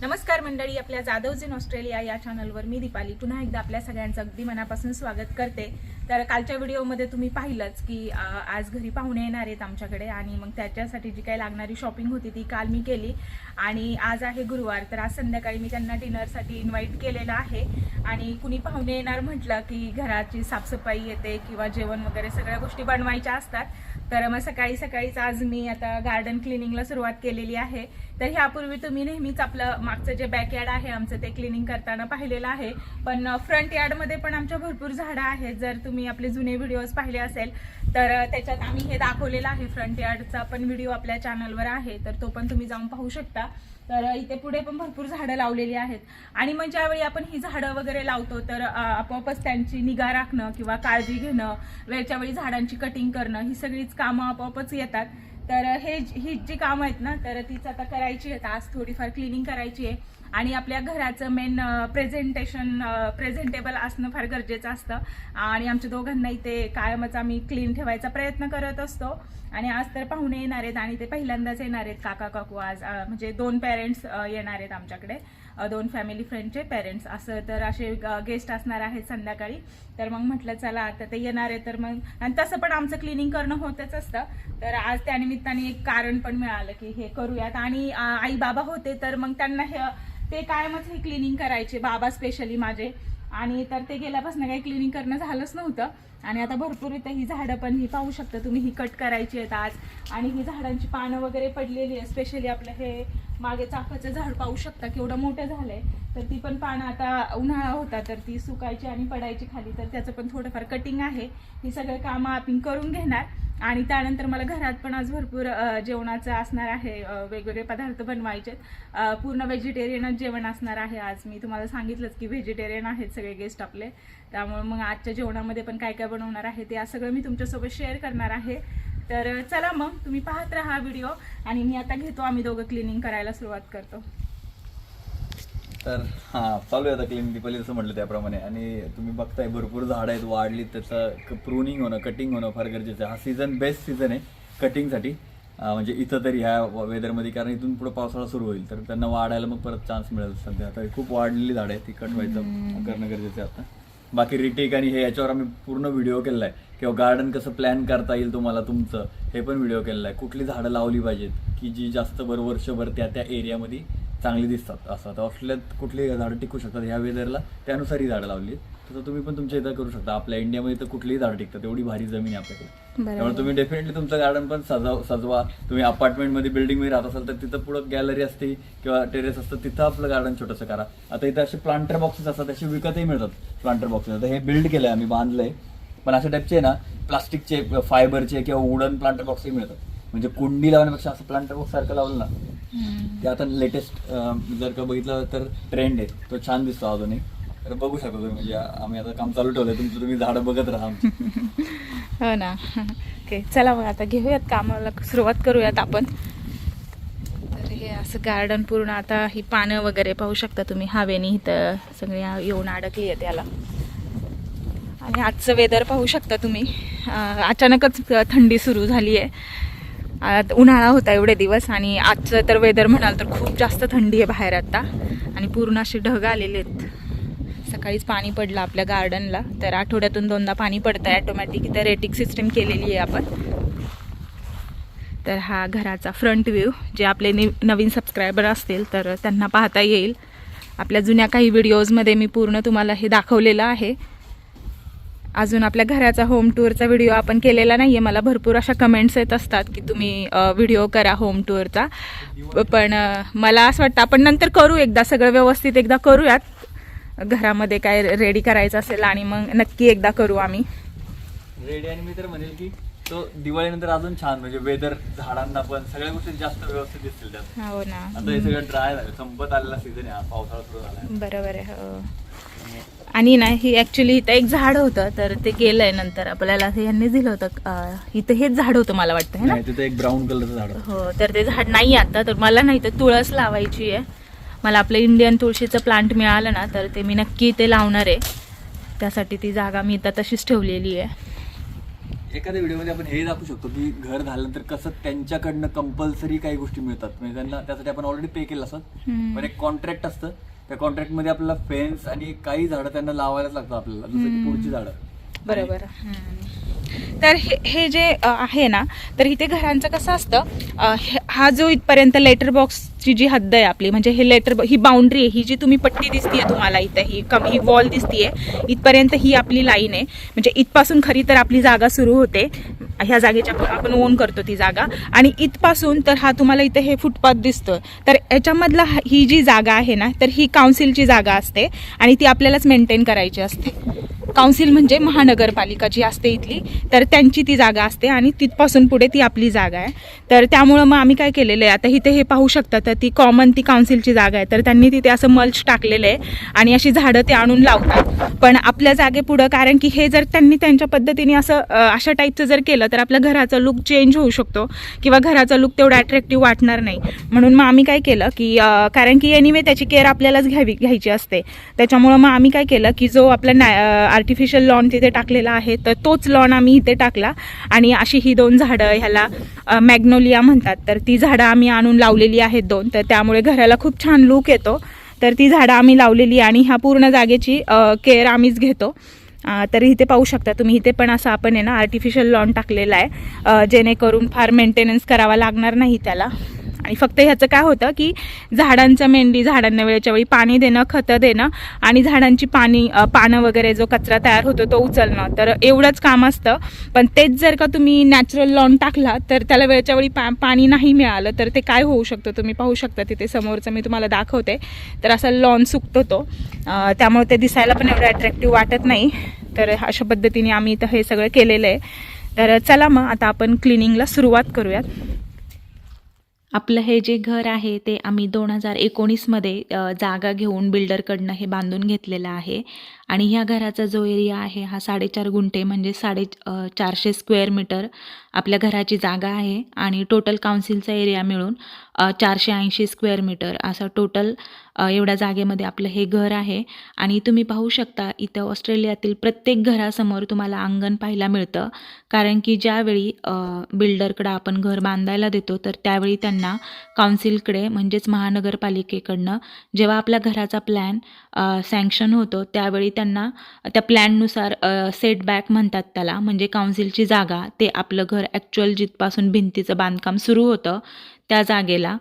नमस्कार मंडळी जाधवज in Australia या चॅनलवर मी दीपाली. पुन्हा एकदा आपल्या सगळ्यांचं अगदी मनापासून स्वागत करते. तर कालच्या व्हिडिओमध्ये तुम्ही पाहिलंच की आज घरी पाहुणे येणार आहेत आमच्याकडे आणि मग त्याच्यासाठी जी काही लागणारी शॉपिंग होती ती काल मी केली. आणि आज आहे गुरुवार तर आज संध्याकाळी मी त्यांना डिनरसाठी इन्व्हाइट केलेलं आहे. आणि कुणी पाहुणे येणार म्हटलं की घराची साफसफाई येते किंवा जेवण वगैरे सगळ्या गोष्टी बनवायच्या असतात तर मग सकाळी सकाळीच आज मी आता गार्डन क्लिनिंगला सुरुवात केलेली आहे. तर ह्यापूर्वी तुम्ही नेहमीच आपलं मागचं जे बॅकयार्ड आहे आमचं ते क्लिनिंग करताना पाहिलेलं आहे. पण फ्रंट यार्डमध्ये पण आमच्या भरपूर झाडं आहेत. जर तुम्ही आपले जुने व्हिडिओज पाहिले असेल तर त्याच्यात आम्ही हे दाखवलेलं आहे. फ्रंट यार्डचा पण व्हिडिओ आपल्या चॅनलवर आहे. तर तो पण तुम्ही जाऊन पाहू शकता. तर इथे पुढे पण भरपूर झाडं लावलेली आहेत. आणि मग ज्यावेळी आपण ही झाडं वगैरे लावतो तर आपोआपच त्यांची निगा राखणं किंवा काळजी घेणं वेळच्या वेळी झाडांची कटिंग करणं ही सगळीच कामं आपोआपच येतात. तर हे ही जी कामं आहेत ना तर तीच आता करायची आहेत. आज थोडीफार क्लिनिंग करायची आहे. आणि आपल्या घराचं मेन प्रेझेंटेशन प्रेझेंटेबल असणं फार गरजेचं असतं. आणि आमच्या दोघांना इथे कायमच आम्ही क्लीन ठेवायचा प्रयत्न करत असतो. आणि आज तर पाहुणे येणार आहेत आणि ते पहिल्यांदाच येणार आहेत. काका काकू आज म्हणजे दोन पेरेंट्स येणार आहेत आमच्याकडे. दोन फॅमिली फ्रेंडचे पेरेंट्स असं तर असे गेस्ट असणार आहेत संध्याकाळी. तर मग म्हटलं चला आता ते येणार आहे तर मग आणि तसं पण आमचं क्लिनिंग करणं होतच असतं. तर आज त्यानिमित्ताने एक कारण पण मिळालं की हे करूयात. आणि आई बाबा होते तर मग त्यांना हे ते कायमच हे क्लिनिंग करायचे. बाबा स्पेशली माझे. आणि तर ते गेल्यापासून काही क्लिनिंग करणं झालंच नव्हतं. आणि आता भरपूर इथं ही झाडं पण ही पाहू शकता तुम्ही ही कट करायची आहेत आज. आणि ही झाडांची पानं वगैरे पडलेली आहे स्पेशली आपलं हे मागे चाकाचं झाड पाहू शकता केवढं मोठं झालंय. तर ती पण पानं आता उन्हाळा होता तर ती सुकायची आणि पडायची खाली. तर त्याचं पण थोडंफार कटिंग आहे. ही सगळे कामं आपण करून घेणार. आणि त्यानंतर मला घरात पण आज भरपूर जेवणाचं असणार आहे. वेगवेगळे पदार्थ बनवायचे पूर्ण व्हेजिटेरियनच जेवण असणार आहे आज. मी तुम्हाला सांगितलंच की व्हेजिटेरियन आहेत सगळे गेस्ट आपले. त्यामुळे मग आजच्या जेवणामध्ये पण काय काय बनवणार आहे ते आज सगळं मी तुमच्यासोबत शेअर करणार आहे. तर चला मग तुम्ही पाहत राहा व्हिडिओ. आणि मी आता घेतो आम्ही दोघं क्लिनिंग करायला सुरुवात करतो. तर हा चालू आहे आता क्लीन दीपाली जसं म्हटलं त्याप्रमाणे. आणि तुम्ही बघताय भरपूर झाडं आहेत वाढली त्याचं प्रूनिंग होणं कटिंग होणं फार गरजेचं आहे. हा सीझन बेस्ट सीझन आहे कटिंगसाठी म्हणजे इथं तरी ह्या वेदरमध्ये कारण इथून पुढे पावसाळा सुरू होईल. तर त्यांना वाढायला मग परत चान्स मिळेल सध्या. आता खूप वाढलेली झाडं आहे ती कट व्हायचं करणं गरजेचं आहे आता. बाकी रिटेक आणि हे याच्यावर आम्ही पूर्ण व्हिडिओ केलेला आहे किंवा गार्डन कसं प्लॅन करता येईल तुम्हाला तुमचं हे पण व्हिडिओ केलेला आहे कुठली झाडं लावली पाहिजेत? की जी जास्त भर वर्षभर त्या त्या एरियामध्ये चांगली दिसतात. असं आता ऑस्ट्रेलियात कुठली झाडं टिकू शकतात ह्या वेदरला त्यानुसार ही झाडं लावली तसं तुम्ही पण तुमच्या इथं करू शकता. आपल्या इंडियामध्ये तर कुठलीही झाडं टिकतात. एवढी भारी जमीन आहे आपल्याकडे. त्यामुळे तुम्ही डेफिनेटली तुमचं गार्डन पण सजाव सजवा. तुम्ही अपार्टमेंटमध्ये बिल्डिंगमध्ये राहत असाल तर तिथं पुढं गॅलरी असते किंवा टेरेस असतं तिथं आपलं गार्डन छोटंसं करा. आता इथं असे प्लांटर बॉक्सेस असतात असे विकतही मिळतात प्लांटर बॉक्सेस आता हे बिल्ड केलंय आम्ही बांधलंय. पण अशा टाईपचे ना प्लास्टिकचे फायबरचे किंवा वुडन प्लांटर बॉक्सही मिळतात. म्हणजे कुंडी लावण्यापेक्षा असं प्लांटर बॉक्स सारखं लावलं ना ते आता लेटेस्ट जर का बघितलं तर ट्रेंड आहे. तो छान दिसतो अजूनही. तर बघू शकतो तुम्ही. म्हणजे आम्ही आता काम चालू ठेवलंय. तुमचं तुम्ही झाडं बघत राहा आमची. हो ना. ओके चला मग आता घेऊयात कामाला. सुरुवात करूयात आपण. तर हे असं गार्डन पूर्ण आता ही पानं वगैरे पाहू शकता तुम्ही. हवेनी इथं सगळी आ- येऊन अडकली आहे त्याला. आणि आजचं वेदर पाहू शकता तुम्ही. अं, अचानकच थंडी सुरू झाली आहे. उन्हाळा होता एवढे दिवस आणि आजचं तर वेदर म्हणाल तर खूप जास्त थंडी आहे बाहेर आता. आणि पूर्ण असे ढग आलेले आहेत. सकाळीच पाणी पडलं आपल्या गार्डनला तर आठवड्यातून दोनदा पाणी पडतं आहे ॲटोमॅटिक तर रेटिंग सिस्टीम केलेली आहे आपण. तर हा घराचा फ्रंट व्ह्यू जे आपले नि नवीन सबस्क्रायबर असतील तर त्यांना पाहता येईल. आपल्या जुन्या काही व्हिडिओजमध्ये मी पूर्ण तुम्हाला हे दाखवलेलं आहे. अजून आपल्या घराचा होम टूरचा व्हिडिओ आपण केलेला नाही आहे मला भरपूर अशा कमेंट्स येत असतात की तुम्ही व्हिडिओ करा होम टूरचा पण मला असं वाटतं आपण नंतर करू एकदा. सगळं व्यवस्थित एकदा करूयात. घरामध्ये काय रेडी करायचं असेल आणि मग नक्की एकदा करू आम्ही. रेडी आणि मी तर म्हणेल की तो दिवाळीनंतर अजून छान म्हणजे वेदर झाडांना पण सगळ्या गोष्टी जास्त व्यवस्थित दिसतील त्यात. हो ना. आता हे सगळं ड्राय झालं संपत आलेला सीझन आहे पावसाळा सुरू झाला बरोबर आहे हो. आणि ना ही ऍक्च्युली इथं एक झाड होतं तर ते गेलंय नंतर. आपल्याला यांनी दिलं होतं इथं हेच झाड होतं मला वाटतं है ना? तिथे एक ब्राऊन कलरचं झाड. हो तर ते झाड नाही आता तर मला नाही तर तुळस लावायची आहे. मला आपलं इंडियन तुळशीचं प्लांट मिळालं ना तर ते मी नक्की ते लावणार आहे. त्यासाठी ती जागा मी इथं तशीच ठेवलेली आहे. एखाद्या व्हिडिओमध्ये आपण हे दाखवू शकतो की घर झाल्यानंतर कसं त्यांच्याकडनं कंपल्सरी काही गोष्टी मिळतात. म्हणजे त्यांना त्यासाठी आपण ऑलरेडी पे केलं असत. पण एक कॉन्ट्रॅक्ट असतं त्या कॉन्ट्रॅक्टमध्ये आपल्याला फेन्स आणि काही झाडं त्यांना लावायलाच लागतात आपल्याला जसं की पुढची झाडं. बरोबर. तर हे हे जे आहे ना तर इथे घरांचं कसं असतं हे- हा जो इथपर्यंत लेटर बॉक्सची जी हद्द आहे आपली म्हणजे हे लेटर ही बाउंड्री आहे ही जी तुम्ही पट्टी दिसतीये तुम्हाला इथं ही कम ही वॉल दिसतीये इथपर्यंत ही आपली लाईन आहे. म्हणजे इथपासून खरी तर आपली जागा सुरू होते. ह्या जागेच्या आपण ओन करतो ती जागा. आणि इथपासून तर हा तुम्हाला इथे हे फुटपाथ दिसतो तर याच्यामधला ही जी जागा आहे ना तर ही काउन्सिलची जागा असते आणि ती आपल्यालाच मेंटेन करायची असते. काउन्सिल म्हणजे महानगरपालिका जी असते इथली तर त्यांची ती जागा असते आणि तिथपासून पुढे ती आपली जागा आहे. तर त्यामुळं मग आम्ही काय केलेलं आहे आता इथे हे पाहू शकता तर ती कॉमन ती काउन्सिलची जागा आहे. तर त्यांनी तिथे असं मल्च टाकलेलं आहे आणि अशी झाडं ते आणून लावतात. पण आपल्या जागेपुढं कारण की हे जर त्यांनी त्यांच्या पद्धतीने असं अशा टाईपचं जर केलं तर आपल्या घराचा लुक चेंज होऊ शकतो किंवा घराचा लुक तेवढा अट्रॅक्टिव्ह वाटणार नाही. म्हणून मग आम्ही काय केलं की कारण की एनिवे त्याची केअर आपल्यालाच घ्यावी घ्यायची असते. त्याच्यामुळं मग आम्ही काय केलं की जो आपला नॅ आर्टिफिशियल लॉन तिथे टाकलेला आहे तर तोच लॉन आम्ही इथे टाकला. आणि अशी ही दोन झाडं ह्याला मॅग्नोलिया म्हणतात. तर ती झाडं आम्ही आणून लावलेली आहेत दोन. तर त्यामुळे घराला खूप छान लूक येतो. तर ती झाडं आम्ही लावलेली आणि ह्या पूर्ण जागेची केअर आम्हीच घेतो. तर इथे पाहू शकता तुम्ही इथे पण असं आपण आहे ना आर्टिफिशियल लॉन टाकलेला आहे. जेणेकरून फार मेंटेनन्स करावा लागणार नाही त्याला. आणि फक्त ह्याचं काय होतं की झाडांचं मेंढी झाडांना वेळेच्या वेळी पाणी देणं खतं देणं आणि झाडांची पाणी पानं वगैरे जो कचरा तयार होतो तो उचलणं. तर एवढंच काम असतं. पण तेच जर का तुम्ही नॅचरल लॉन टाकला तर त्याला वेळच्या वेळी पा पाणी नाही मिळालं तर ते काय होऊ शकतं? तुम्ही पाहू शकता तिथे समोरचं मी तुम्हाला दाखवते. तर असा लॉन सुकतो तो. त्यामुळे ते दिसायला पण एवढं अट्रॅक्टिव्ह वाटत नाही. तर अशा पद्धतीने आम्ही इथं हे सगळं केलेलं आहे. तर चला मग आता आपण क्लिनिंगला सुरुवात करूयात. आपलं हे जे घर आहे ते आम्ही दोन हजार एकोणीसमध्ये जागा घेऊन बिल्डरकडनं हे बांधून घेतलेलं आहे. आणि ह्या घराचा जो एरिया आहे हा साडेचार गुंठे म्हणजे साडे चारशे स्क्वेअर मीटर आपल्या घराची जागा आहे आणि टोटल काउन्सिलचा एरिया मिळून चारशे ऐंशी स्क्वेअर मीटर असं टोटल एवढ्या जागेमध्ये आपलं हे घर आहे. आणि तुम्ही पाहू शकता इथं ऑस्ट्रेलियातील प्रत्येक घरासमोर तुम्हाला अंगण पाहायला मिळतं. कारण की ज्यावेळी बिल्डरकडं आपण घर बांधायला देतो तर त्यावेळी त्यांना काउन्सिलकडे म्हणजेच महानगरपालिकेकडनं जेव्हा आपल्या घराचा प्लॅन सँक्शन होतो त्यावेळी त्यांना त्या प्लॅननुसार सेटबॅक म्हणतात त्याला. म्हणजे काउन्सिलची जागा ते आपलं घर ॲक्च्युअल जिथपासून भिंतीचं बांधकाम सुरू होतं त्या जागेला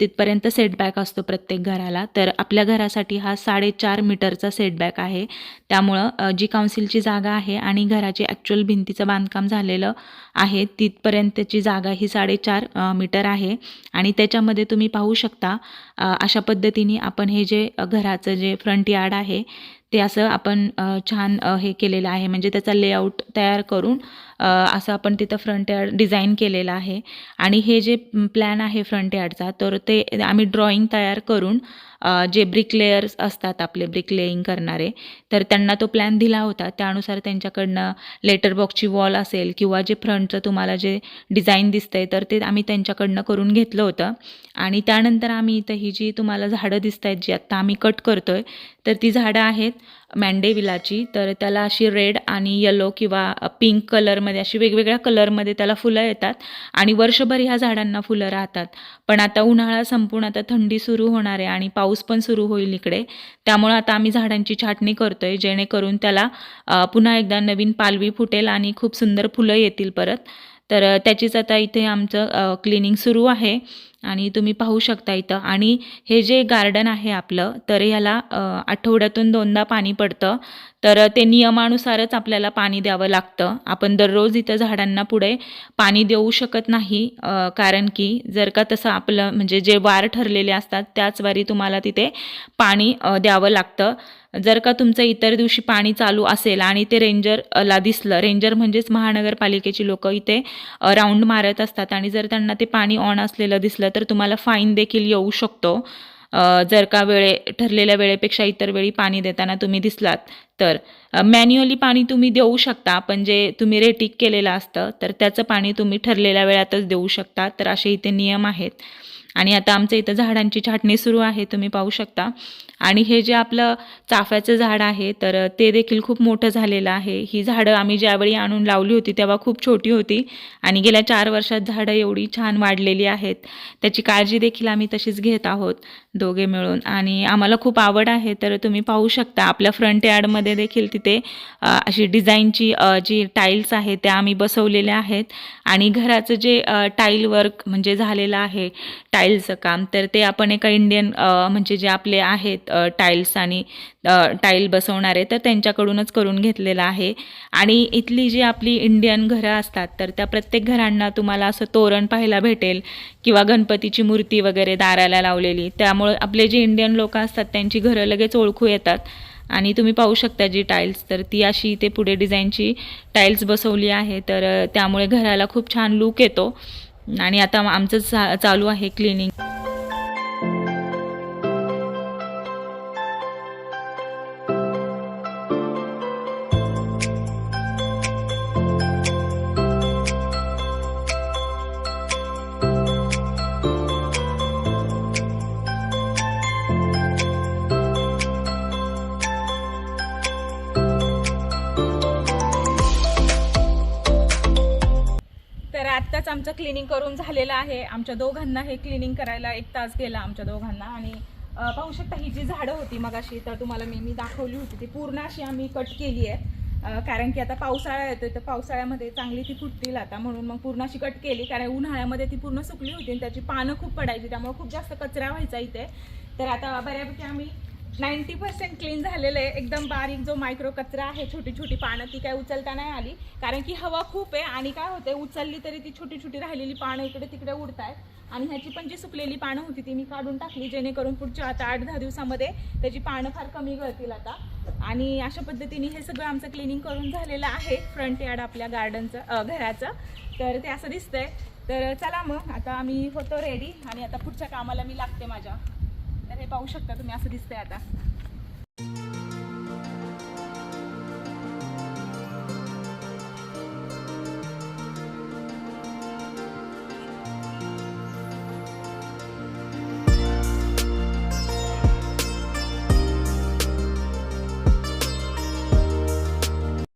तिथपर्यंत सेटबॅक असतो प्रत्येक घराला. तर आपल्या घरासाठी हा साडेचार मीटरचा सेटबॅक आहे. त्यामुळं जी काउन्सिलची जागा आहे आणि घराची ॲक्च्युअल भिंतीचं बांधकाम झालेलं आहे तिथपर्यंतची जागा ही साडेचार मीटर आहे. आणि त्याच्यामध्ये तुम्ही पाहू शकता अशा पद्धतीने आपण हे जे घराचं जे फ्रंट यार्ड आहे ते असं आपण छान हे केलेलं आहे. म्हणजे त्याचा लेआउट तयार करून असं आपण तिथं फ्रंट यार्ड डिझाईन केलेलं आहे. आणि हे जे प्लॅन आहे फ्रंट यार्डचा तर ते आम्ही ड्रॉइंग तयार करून जे ब्रिकलेयर्स असतात आपले ब्रिकलेईंग करणारे तर त्यांना तो प्लॅन दिला होता. त्यानुसार त्यांच्याकडनं लेटर बॉक्सची वॉल असेल किंवा जे फ्रंटचं तुम्हाला जे डिझाईन दिसतंय तर ते आम्ही त्यांच्याकडनं करून घेतलं होतं. आणि त्यानंतर आम्ही इथं ही जी तुम्हाला झाडं दिसत आहेत जी आत्ता आम्ही कट करतो आहे तर ती झाडं आहेत मॅन्डेविलाची तर त्याला अशी रेड आणि येलो किंवा पिंक कलरमध्ये अशी वेगवेगळ्या कलरमध्ये त्याला फुलं येतात आणि वर्षभर ह्या झाडांना फुलं राहतात. पण आता उन्हाळा संपून आता थंडी सुरू होणार आहे आणि पाऊस पण सुरू होईल इकडे. त्यामुळं आता आम्ही झाडांची छाटणी करतो आहे जेणेकरून त्याला पुन्हा एकदा नवीन पालवी फुटेल आणि खूप सुंदर फुलं येतील परत. तर त्याचीच आता इथे आमचं क्लिनिंग सुरू आहे. आणि तुम्ही पाहू शकता इथं. आणि हे जे गार्डन आहे आपलं तर ह्याला आठवड्यातून दोनदा पाणी पडतं. तर ते नियमानुसारच आपल्याला पाणी द्यावं लागतं. आपण दररोज इथं झाडांना पुढे पाणी देऊ शकत नाही कारण की जर का तसं आपलं म्हणजे जे वार ठरलेले असतात त्याच वारी तुम्हाला तिथे पाणी द्यावं लागतं. जर का तुमचं इतर दिवशी पाणी चालू असेल आणि ते रेंजरला दिसलं रेंजर म्हणजेच महानगरपालिकेची लोक इथे राऊंड मारत असतात आणि जर त्यांना ते पाणी ऑन असलेलं दिसलं तर तुम्हाला फाईन देखील येऊ शकतो. जर का वेळे ठरलेल्या वेळेपेक्षा इतर वेळी पाणी देताना तुम्ही दिसलात तर. मॅन्युअली पाणी तुम्ही देऊ शकता पण जे तुम्ही रेटिक केलेलं असतं तर त्याचं पाणी तुम्ही ठरलेल्या वेळातच देऊ शकता तर असे इथे नियम आहेत. आणि आता आमच्या इथं झाडांची छाटणी सुरू आहे तुम्ही पाहू शकता. आणि हे जे आपलं चाफ्याचं झाड आहे तर ते देखील खूप मोठं झालेलं आहे. ही झाडं आम्ही ज्यावेळी आणून लावली होती तेव्हा खूप छोटी होती. आणि गेल्या चार वर्षात झाडं एवढी छान वाढलेली आहेत. त्याची काळजी देखील आम्ही तशीच घेत आहोत दोघे मिळून. आणि आम्हाला खूप आवड आहे तर तुम्ही पाहू शकता. आपल्या फ्रंट यार्डमध्ये देखील तिथे अशी डिझाईनची जी टाईल्स आहेत त्या आम्ही बसवलेल्या आहेत. आणि घराचं जे टाईल वर्क म्हणजे झालेलं आहे टाईल्सचं काम. तर ते आपण एका इंडियन म्हणजे जे आपले आहेत टाईल्स आणि टाईल बसवणारे तर त्यांच्याकडूनच करून घेतलेलं आहे. आणि इथली जी आपली इंडियन घरं असतात तर त्या प्रत्येक घरांना तुम्हाला असं तोरण पाहायला भेटेल किंवा गणपतीची मूर्ती वगैरे दाराला लावलेली. त्यामुळे आपले जे इंडियन लोक असतात त्यांची घरं लगेच ओळखू येतात. आणि तुम्ही पाहू शकता जी टाईल्स तर ती अशी इथे पुढे डिझाईनची टाईल्स बसवली आहे. तर त्यामुळे घराला खूप छान लूक येतो. आणि आता आमचं चा चालू आहे क्लिनिंग. तर आत्ताच आमचं क्लिनिंग करून झालेलं आहे. आमच्या दोघांना हे क्लिनिंग करायला एक तास गेला आमच्या दोघांना. आणि पाहू शकता ही जी झाडं होती मग अशी तर तुम्हाला मी मी दाखवली होती. ती पूर्ण अशी आम्ही कट केली आहे. कारण की आता पावसाळा येतोय तर पावसाळ्यामध्ये चांगली ती फुटतील आता. म्हणून मग पूर्ण अशी कट केली. कारण उन्हाळ्यामध्ये ती पूर्ण सुकली होती आणि त्याची पानं खूप पडायची. त्यामुळे खूप जास्त कचरा व्हायचा इथे. तर आता बऱ्यापैकी आम्ही नाईन्टी पर्सेंट क्लीन झालेलं आहे. एकदम बारीक जो मायक्रो कचरा आहे छोटी छोटी पानं ती काय उचलता नाही आली. कारण की हवा खूप आहे आणि काय होते उचलली तरी ती छोटी छोटी राहिलेली पानं इकडे तिकडे उडत आहेत आणि ह्याची पण जी सुकलेली पानं होती ती मी काढून टाकली जेणेकरून पुढच्या आता आठ दहा दिवसामध्ये त्याची पानं फार कमी गळतील आता. आणि अशा पद्धतीने हे सगळं आमचं क्लिनिंग करून झालेलं आहे फ्रंट यार्ड आपल्या गार्डनचं घराचं. तर ते असं दिसतंय. तर चला मग आता आम्ही होतो रेडी आणि आता पुढच्या कामाला मी लागते माझ्या. तर हे पाहू शकता तुम्ही असं दिसतंय आता.